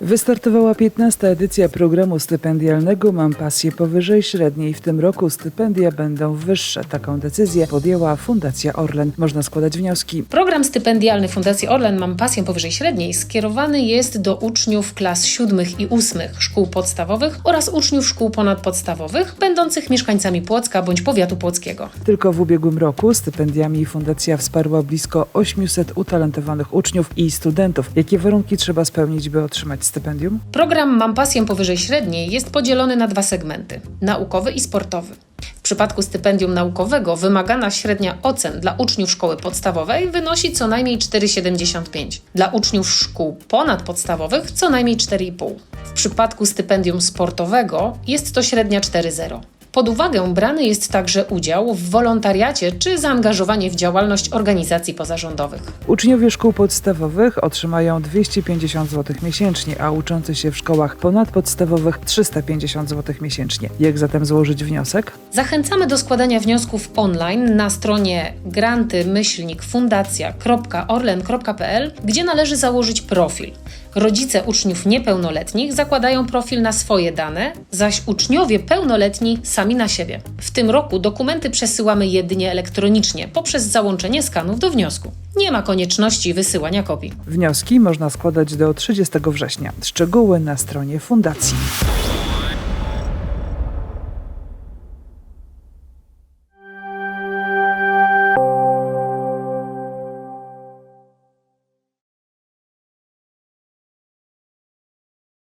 Wystartowała 15. edycja programu stypendialnego Mam pasję powyżej średniej. W tym roku stypendia będą wyższe. Taką decyzję podjęła Fundacja Orlen. Można składać wnioski. Program stypendialny Fundacji Orlen Mam pasję powyżej średniej skierowany jest do uczniów klas siódmych i ósmych szkół podstawowych oraz uczniów szkół ponadpodstawowych będących mieszkańcami Płocka bądź powiatu płockiego. Tylko w ubiegłym roku stypendiami Fundacja wsparła blisko 800 utalentowanych uczniów i studentów. Jakie warunki trzeba spełnić, by otrzymać stypendium? Program Mam pasję powyżej średniej jest podzielony na dwa segmenty: naukowy i sportowy. W przypadku stypendium naukowego wymagana średnia ocen dla uczniów szkoły podstawowej wynosi co najmniej 4,75, dla uczniów szkół ponadpodstawowych co najmniej 4,5. W przypadku stypendium sportowego jest to średnia 4,0. Pod uwagę brany jest także udział w wolontariacie czy zaangażowanie w działalność organizacji pozarządowych. Uczniowie szkół podstawowych otrzymają 250 zł miesięcznie, a uczący się w szkołach ponadpodstawowych 350 zł miesięcznie. Jak zatem złożyć wniosek? Zachęcamy do składania wniosków online na stronie granty-fundacja.orlen.pl, gdzie należy założyć profil. Rodzice uczniów niepełnoletnich zakładają profil na swoje dane, zaś uczniowie pełnoletni sami na siebie. W tym roku dokumenty przesyłamy jedynie elektronicznie poprzez załączenie skanów do wniosku. Nie ma konieczności wysyłania kopii. Wnioski można składać do 30 września. Szczegóły na stronie fundacji.